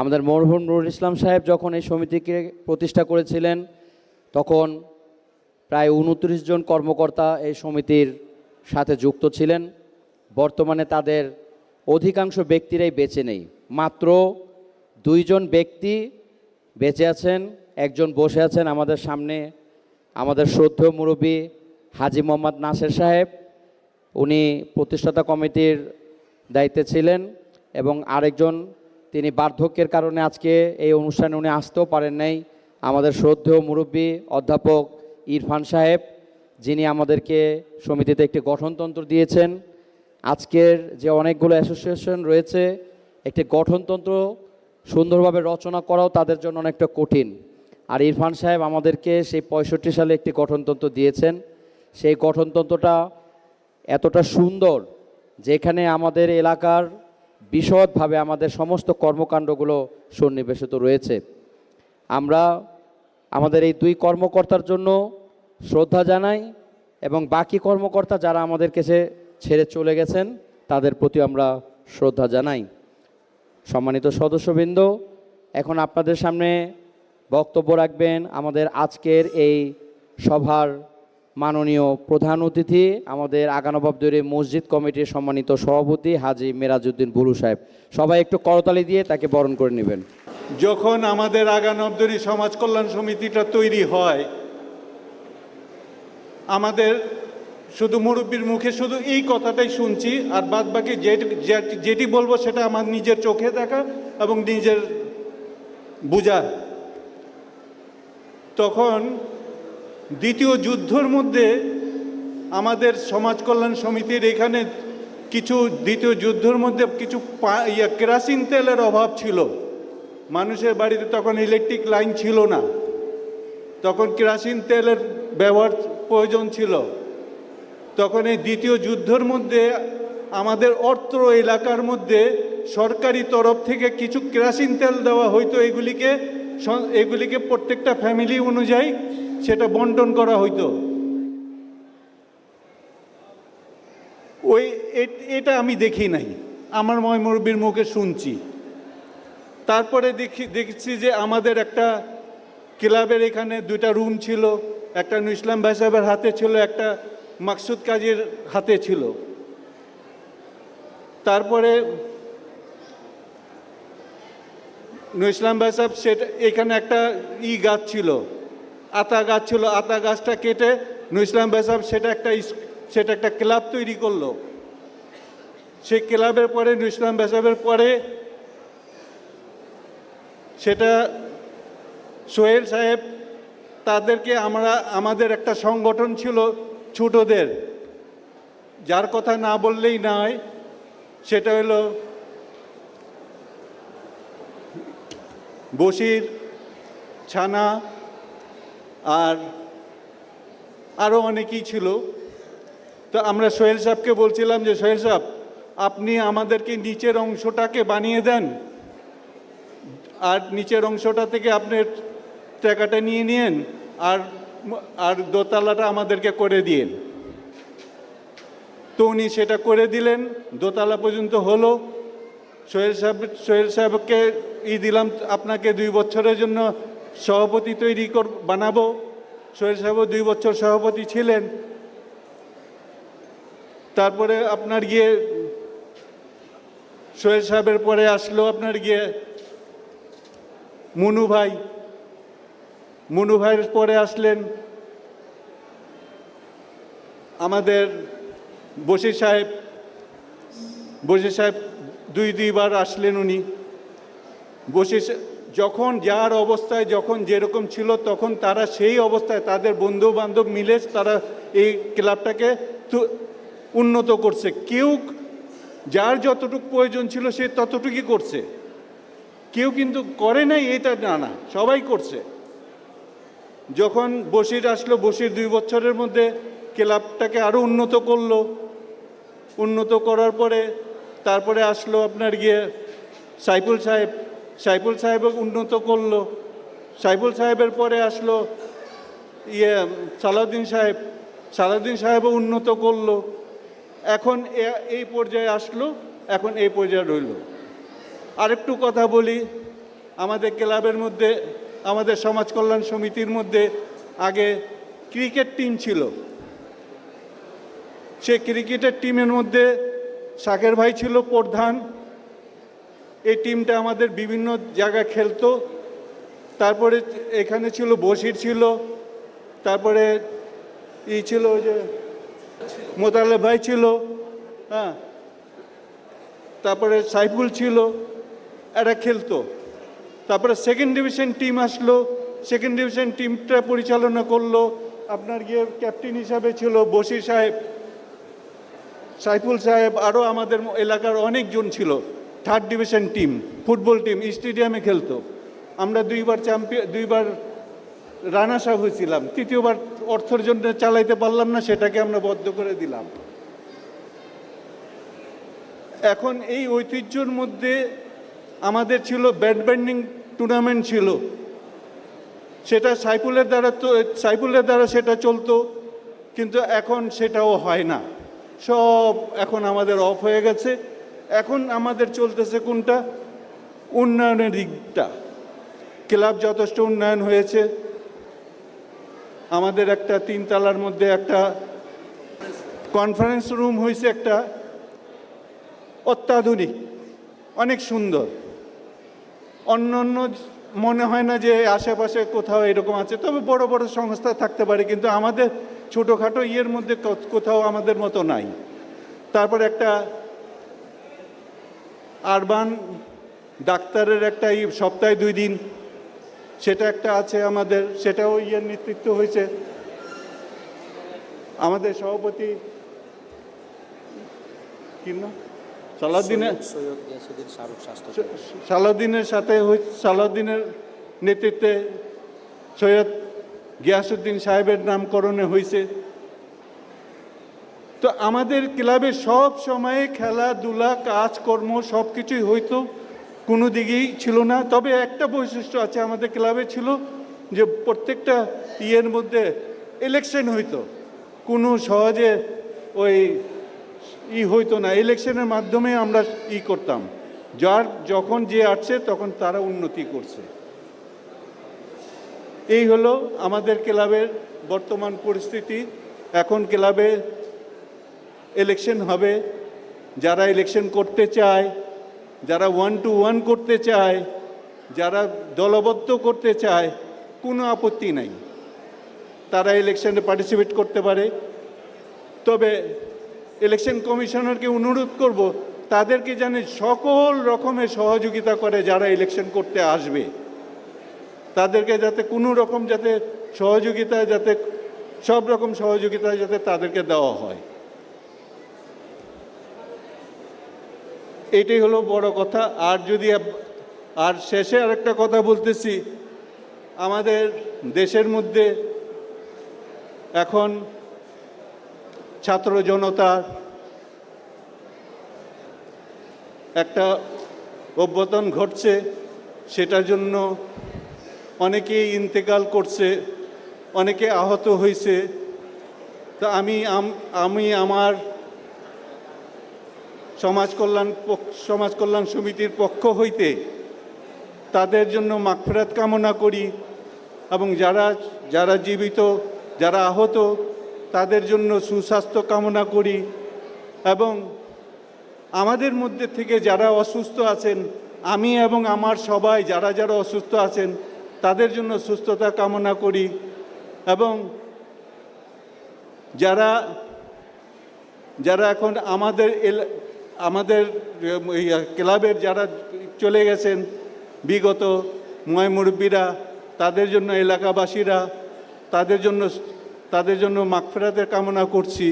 আমাদের মরহুম নুরুল ইসলাম সাহেব যখন এই সমিতিকে প্রতিষ্ঠা করেছিলেন, তখন প্রায় উনত্রিশ জন কর্মকর্তা এই সমিতির সাথে যুক্ত ছিলেন। বর্তমানে তাদের অধিকাংশ ব্যক্তিরাই বেঁচে নেই। মাত্র দুইজন ব্যক্তি বেঁচে আছেন, একজন বসে আছেন আমাদের সামনে, আমাদের শ্রদ্ধেয় মুরব্বী হাজি মোহাম্মদ নাসের সাহেব। উনি প্রতিষ্ঠাতা কমিটির দায়িত্বে ছিলেন এবং আরেকজন তিনি বার্ধক্যের কারণে আজকে এই অনুষ্ঠানে উনি আসতেও পারেন নাই। আমাদের শ্রদ্ধেয় মুরব্বী অধ্যাপক ইরফান সাহেব, যিনি আমাদেরকে সমিতিতে একটি গঠনতন্ত্র দিয়েছেন। আজকের যে অনেকগুলো অ্যাসোসিয়েশন রয়েছে, একটি গঠনতন্ত্র সুন্দরভাবে রচনা করাও তাদের জন্য অনেকটা কঠিন। আর ইরফান সাহেব আমাদেরকে সেই পঁয়ষট্টি সালে একটি গঠনতন্ত্র দিয়েছেন। সেই গঠনতন্ত্রটা এতটা সুন্দর, যেখানে আমাদের এলাকার বিশদভাবে আমাদের সমস্ত কর্মকাণ্ডগুলো সন্নিবেশিত রয়েছে। আমরা আমাদের এই দুই কর্মকর্তার জন্য শ্রদ্ধা জানাই এবং বাকি কর্মকর্তা যারা আমাদের কাছে ছেড়ে চলে গেছেন, তাদের প্রতি আমরা শ্রদ্ধা জানাই। সম্মানিত সদস্যবৃন্দ, এখন আপনাদের সামনে বক্তব্য রাখবেন আমাদের আজকের এই সভার মাননীয় প্রধান অতিথি, আমাদের আগানবাবদুরি মসজিদ কমিটির সম্মানিত সভাপতি হাজি মেরাজউদ্দিন বুলু সাহেব। সবাই একটু করতালি দিয়ে তাকে বরণ করে নেবেন। যখন আমাদের আগানবদরী সমাজ কল্যাণ সমিতিটা তৈরি হয়, আমাদের শুধু মুরব্বীর মুখে শুধু এই কথাটাই শুনছি, আর বাদ বাকি যেটি বলব সেটা আমার নিজের চোখে দেখা এবং নিজের বুঝা। তখন দ্বিতীয় যুদ্ধর মধ্যে আমাদের সমাজ কল্যাণ সমিতির এখানে কিছু দ্বিতীয় যুদ্ধর মধ্যে কিছু ইয়া, কেরাসিন তেলের অভাব ছিল। মানুষের বাড়িতে তখন ইলেকট্রিক লাইন ছিল না। তখন কেরাসিন তেলের ব্যবহার প্রয়োজন ছিল। তখন এই দ্বিতীয় যুদ্ধর মধ্যে আমাদের অর্থ এলাকার মধ্যে সরকারি তরফ থেকে কিছু কেরাসিন তেল দেওয়া হইতো। এগুলিকে এগুলিকে প্রত্যেকটা ফ্যামিলি অনুযায়ী সেটা বন্টন করা হইতো। ওই এটা আমি দেখি নাই। আমার ময় মুরব্বীর মুখে শুনছি। তারপরে দেখি, দেখছি যে আমাদের একটা ক্লাবের এখানে দুইটা রুম ছিল। একটা ইসলাম ভাই সাহেবের হাতে ছিল, একটা মাকসুদ কাজীর হাতে ছিল। তারপরে ইসলাম ভাই সাহেব সেটা, এখানে একটা ই গাছ ছিল। আতা গাছ ছিল, আতা গাছটা কেটে নূর ইসলাম ভাই সাহেব সেটা একটা সেটা একটা ক্লাব তৈরি করল। সেই ক্লাবের পরে, নূর ইসলাম ভাই সাহেবের পরে সেটা সোহেল সাহেব তাদেরকে আমরা, আমাদের একটা সংগঠন ছিল ছোটদের। যার কথা না বললেই নয় সেটা হলো বসির ছানা আর আরও অনেকেই ছিল। তো আমরা সোহেল সাহেবকে বলছিলাম যে, সোহেল সাহেব, আপনি আমাদেরকে নিচের অংশটাকে বানিয়ে দেন। আর নিচের অংশটা থেকে আপনি টাকাটা নিয়ে নিন আর আর দোতলাটা আমাদেরকে করে দিন তো উনি সেটা করে দিলেন, দোতলা পর্যন্ত হলো। সোহেল সাহেব, সোহেল সাহেবকে ই দিলাম, আপনাকে দুই বছরের জন্য সভাপতি তৈরি কর, বানাবো। সোহেল সাহেবও দুই বছর সভাপতি ছিলেন। তারপরে আপনার গিয়ে সোহেল সাহেবের পরে আসলো আপনার গিয়ে মুনু ভাই। মুনু ভাইয়ের পরে আসলেন আমাদের বসির সাহেব। বসির সাহেব দুই, দুইবার আসলেন উনি। বসির যখন যার অবস্থায় যখন যেরকম ছিল, তখন তারা সেই অবস্থায় তাদের বন্ধু বান্ধব মিলে তারা এই ক্লাবটাকে উন্নত করছে। কেউ যার যতটুকু প্রয়োজন ছিল সে ততটুকুই করছে। কেউ কিন্তু করে নাই এটা না না, সবাই করছে। যখন বসির আসলো বসির দুই বছরের মধ্যে ক্লাবটাকে আরও উন্নত করল। উন্নত করার পরে, তারপরে আসলো আপনার গিয়ে সাইফুল সাহেব। সাইফুল সাহেবও উন্নত করল। সাইফুল সাহেবের পরে আসলো ইয়ে সালাউদ্দিন সাহেব। সালাউদ্দিন সাহেবও উন্নত করল। এখন এই পর্যায়ে আসলো, এখন এই পর্যায়ে রইল। আরেকটু কথা বলি, আমাদের ক্লাবের মধ্যে, আমাদের সমাজ কল্যাণ সমিতির মধ্যে আগে ক্রিকেট টিম ছিল। সে ক্রিকেটের টিমের মধ্যে শাকের ভাই ছিল প্রধান এই টিমটা আমাদের বিভিন্ন জায়গায় খেলতো। তারপরে এখানে ছিল বসির ছিল, তারপরে ই ছিল ওই যে মোতালে ভাই ছিল হ্যাঁ তারপরে সাইফুল ছিল, এরা খেলতো। তারপরে সেকেন্ড ডিভিশন টিম আসলো সেকেন্ড ডিভিশন টিমটা পরিচালনা করল আপনার গিয়ে ক্যাপ্টেন হিসাবে ছিল বসির সাহেব, সাইফুল সাহেব আরও আমাদের এলাকার অনেকজন ছিল। Third division team football team স্টেডিয়ামে খেলতো। আমরা দুইবার চ্যাম্পিয়ন দুইবার রানার্স আপ হয়েছিলাম। তৃতীয়বার অর্থের জন্য চালাইতে পারলাম না, সেটাকে আমরা বদ্ধ করে দিলাম। এখন এই ঐতিহ্যর মধ্যে আমাদের ছিল ব্যাডমিন্টন টুর্নামেন্ট ছিল। সেটা সাইফুলের দ্বারা তো, সাইফুলের দ্বারা সেটা চলতো, কিন্তু এখন সেটাও হয় না। সব এখন আমাদের অফ হয়ে গেছে। এখন আমাদের চলতেছে কোনটা? উন্নয়নের দিকটা। ক্লাব যথেষ্ট উন্নয়ন হয়েছে। আমাদের একটা তিনতলার মধ্যে একটা কনফারেন্স রুম হয়েছে একটা অত্যাধুনিক, অনেক সুন্দর। অন্য অন্য মনে হয় না যে আশেপাশে কোথাও এরকম আছে, তবে বড় বড় সংস্থা থাকতে পারে, কিন্তু আমাদের ছোটোখাটো ইয়ের মধ্যে কোথাও আমাদের মতো নাই। তারপর একটা আরবান ডাক্তারের একটা ই সপ্তাহে দুই দিন। সেটা একটা আছে আমাদের সেটাও ইয়ের নেতৃত্ব হয়েছে। আমাদের সভাপতি স্বাস্থ্য সালাউদ্দিনের সাথে সালাউদ্দিনের নেতৃত্বে সৈয়দ গিয়াসুদ্দিন সাহেবের নামকরণে হয়েছে তো আমাদের ক্লাবে সব সময়ে খেলাধুলা, কাজকর্ম সব কিছুই হইতো। কোনো দিকেই ছিল না। তবে একটা বৈশিষ্ট্য আছে আমাদের ক্লাবে ছিল যে প্রত্যেকটা ইয়ের মধ্যে ইলেকশন হইতো। কোনো সহজে ওই ই হইতো না। ইলেকশনের মাধ্যমে আমরা ই করতাম। যার যখন যে আসছে তখন তারা উন্নতি করছে। এই হলো আমাদের ক্লাবের বর্তমান পরিস্থিতি। এখন ক্লাবে ইলেকশন হবে, যারা ইলেকশন করতে চায়, যারা ওয়ান টু ওয়ান করতে চায়, যারা দলবদ্ধ করতে চায়, কোনো আপত্তি নাই। তারা ইলেকশনে পার্টিসিপেট করতে পারে। তবে ইলেকশন কমিশনারকে অনুরোধ করব, তাদেরকে যেন সকল রকমের সহযোগিতা করে যারা ইলেকশন করতে আসবে। তাদেরকে যাতে কোনো রকম যাতে সহযোগিতা, যাতে সব রকম সহযোগিতা যাতে তাদেরকে দেওয়া হয়। এটাই হলো বড় কথা। আর যদি আর শেষে আরেকটা কথা বলতেছি। আমাদের দেশের মধ্যে এখন ছাত্র জনতার একটা অভ্যতন ঘটছে, সেটার জন্য অনেকেই ইন্তেকাল করছে, অনেকে আহত হয়েছে। তা আমি আমি আমার সমাজ কল্যাণ সমাজ কল্যাণ সমিতির পক্ষ হইতে তাদের জন্য মাগফিরাত কামনা করি এবং যারা যারা জীবিত, যারা আহত, তাদের জন্য সুস্বাস্থ্য কামনা করি এবং আমাদের মধ্যে থেকে যারা অসুস্থ আছেন, আমি এবং আমার সবাই যারা যারা অসুস্থ আছেন, তাদের জন্য সুস্থতা কামনা করি এবং যারা যারা এখন আমাদের আমাদের ক্লাবের যারা চলে গেছেন, বিগত ময় মুরব্বীরা তাদের জন্য এলাকাবাসীরা, তাদের জন্য তাদের জন্য মাগফেরাতের কামনা করছি।